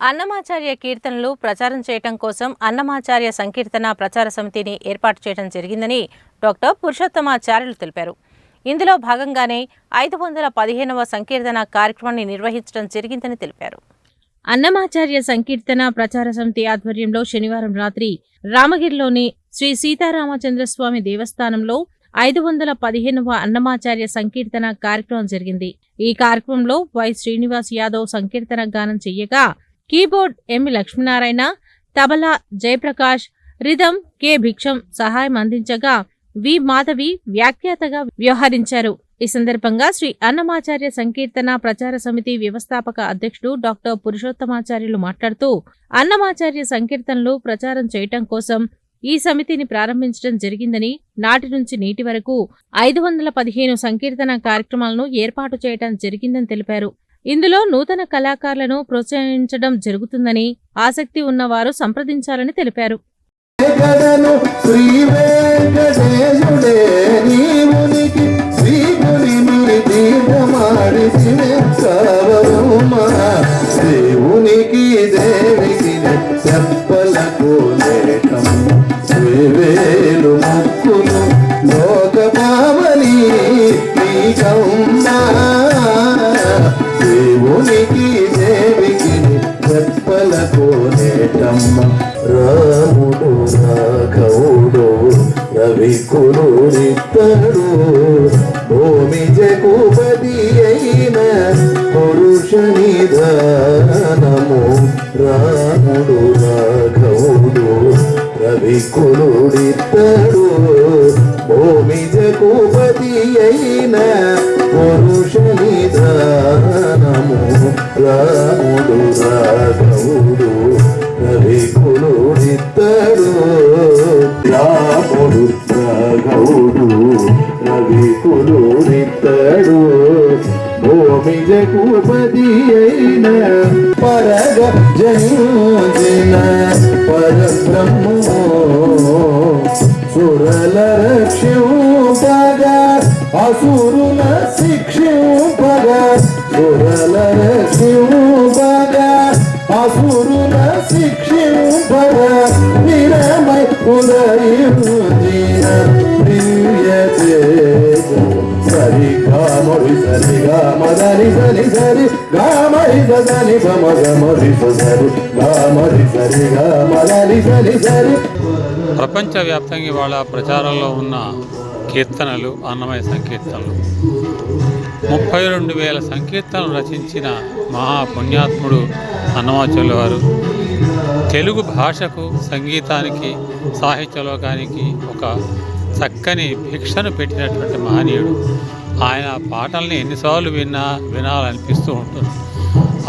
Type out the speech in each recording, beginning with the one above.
అన్నమాచార్య కీర్తనలు ప్రచారం చేయటం కోసం అన్నమాచార్య సంకీర్తన ప్రచార సమితిని ఏర్పాటు చేయడం జరిగిందని డాక్టర్ పురుషోత్తమాచార్యులు తెలిపారు. ఇందులో భాగంగానే ఐదు వందల పదిహేనవ సంకీర్తన కార్యక్రమాన్ని నిర్వహించడం జరిగిందని తెలిపారు. అన్నమాచార్య సంకీర్తన ప్రచార సమితి ఆధ్వర్యంలో శనివారం రాత్రి రామగిరిలోని శ్రీ సీతారామచంద్రస్వామి దేవస్థానంలో ఐదు వందల పదిహేనవ అన్నమాచార్య సంకీర్తన కార్యక్రమం జరిగింది. ఈ కార్యక్రమంలో వై శ్రీనివాస్ యాదవ్ సంకీర్తన గానం చెయ్యగా keyboard M Lakshminarayana tabla Jayaprakash rhythm K Bhiksham సహాయం అందించగా వి మాధవి వ్యాఖ్యాతగా వ్యవహరించారు. ఈ సందర్భంగా శ్రీ అన్నమాచార్య సంకీర్తన ప్రచార సమితి వ్యవస్థాపక అధ్యక్షుడు డాక్టర్ పురుషోత్తమాచార్యులు మాట్లాడుతూ అన్నమాచార్య సంకీర్తనలు ప్రచారం చేయటం కోసం ఈ సమితిని ప్రారంభించడం జరిగిందని నాటి నుంచి నేటి వరకు ఐదు వందల పదిహేను సంకీర్తన కార్యక్రమాలను ఏర్పాటు చేయడం జరిగిందని తెలిపారు. ఇందులో నూతన కళాకారులను ప్రోత్సహించడం జరుగుతుందని ఆసక్తి ఉన్నవారు సంప్రదించాలని తెలిపారు. దేవునికి దేవికి చెప్పలకు ముక్కులు లోక పావని రవికులుడితడు భూమి జగుపతి అయిన పురుషుని దానము రాముడు రాఘవుడు రవికులుడితడు రాముడు రాఘవుడు రవికులుడితడు భూమి జగుపతి అయిన పరగ జయోజన సురల అసురుల శిక్షింపగా నిరమై ఉదయించిన ప్రియ సరి గామరి సరి గామదని సరి సరి గామరి సని గమ గమరి సరి గామరి సరి గామదని సరి సరి ప్రపంచవ్యాప్తంగా ఇవాళ ప్రచారంలో ఉన్న కీర్తనలు అన్నమయ సంకీర్తనలు. ముప్పై రెండు వేల సంకీర్తనలు రచించిన మహాపుణ్యాత్ముడు అన్నమాచార్యుల వారు. తెలుగు భాషకు సంగీతానికి సాహిత్య లోకానికి ఒక చక్కని భిక్షను పెట్టినటువంటి మహనీయుడు. ఆయన పాటల్ని ఎన్నిసార్లు విన్నా వినాలనిపిస్తూ ఉంటుంది.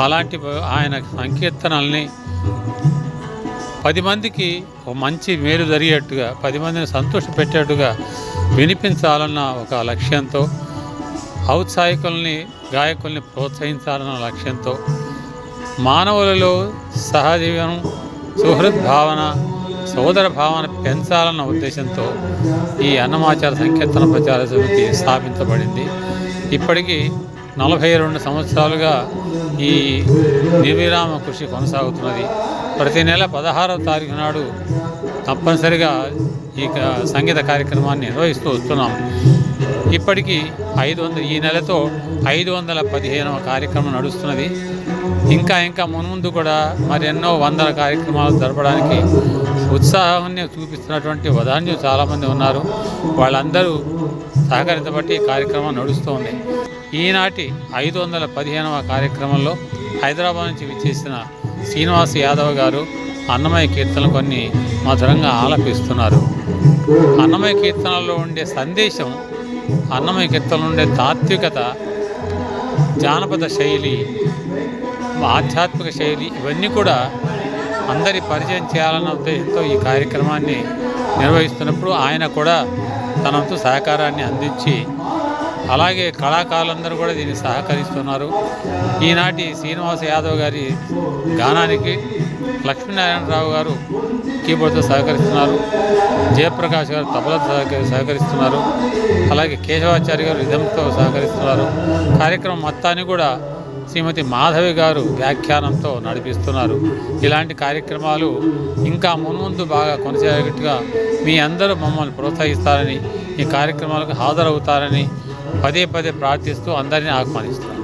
అలాంటి ఆయన సంకీర్తనల్ని పది మందికి ఒక మంచి మేలు జరిగేట్టుగా పది మందిని సంతోషపెట్టేట్టుగా వినిపించాలన్న ఒక లక్ష్యంతో ఔత్సాహికుల్ని గాయకుల్ని ప్రోత్సహించాలన్న లక్ష్యంతో మానవులలో సహజీవనం సుహృద్ భావన సోదర భావన పెంచాలన్న ఉద్దేశంతో ఈ అన్నమాచార సంకీర్తన ప్రచార సమితి స్థాపించబడింది. ఇప్పటికీ నలభై రెండు సంవత్సరాలుగా ఈ నిర్విరామ కృషి కొనసాగుతున్నది. ప్రతి నెల పదహారవ తారీఖు నాడు తప్పనిసరిగా ఈ సంగీత కార్యక్రమాన్ని నిర్వహిస్తూ వస్తున్నాం. ఇప్పటికీ ఐదు వందల ఈ నెలతో ఐదు వందల పదిహేనవ కార్యక్రమం నడుస్తున్నది. ఇంకా ఇంకా మున్ముందు కూడా మరెన్నో వందల కార్యక్రమాలు జరపడానికి ఉత్సాహాన్ని చూపిస్తున్నటువంటి వదాన్యులు చాలామంది ఉన్నారు. వాళ్ళందరూ సహకరించబట్టి కార్యక్రమం కార్యక్రమం నడుస్తోంది. ఈనాటి ఐదు వందల పదిహేనవ కార్యక్రమంలో హైదరాబాద్ నుంచి విచ్చేసిన శ్రీనివాస్ యాదవ్ గారు అన్నమయ్య కీర్తనలు కొన్ని మధురంగా ఆలపిస్తున్నారు. అన్నమయ కీర్తనలో ఉండే సందేశం అన్నమయ కీర్తనలో ఉండే తాత్వికత జానపద శైలి ఆధ్యాత్మిక శైలి ఇవన్నీ కూడా అందరి పరిచయం చేయాలన్న ఉద్దేశంతో ఈ కార్యక్రమాన్ని నిర్వహిస్తున్నప్పుడు ఆయన కూడా తనంతు సహకారాన్ని అందించి అలాగే కళాకారులందరూ కూడా దీన్ని సహకరిస్తున్నారు. ఈనాటి శ్రీనివాస యాదవ్ గారి గానానికి లక్ష్మీనారాయణరావు గారు కీబోర్డ్తో సహకరిస్తున్నారు. జయప్రకాష్ గారు తబలతో సహకరిస్తున్నారు. అలాగే కేశవాచార్య గారు రిధంతో సహకరిస్తున్నారు. కార్యక్రమం మొత్తాన్ని కూడా శ్రీమతి మాధవి గారు వ్యాఖ్యానంతో నడిపిస్తున్నారు. ఇలాంటి కార్యక్రమాలు ఇంకా మున్ముందు బాగా కొనసాగేట్టుగా మీ అందరూ మమ్మల్ని ప్రోత్సహిస్తారని ఈ కార్యక్రమాలకు హాజరవుతారని పదే పదే ప్రార్థిస్తూ అందరినీ ఆహ్వానిస్తున్నాను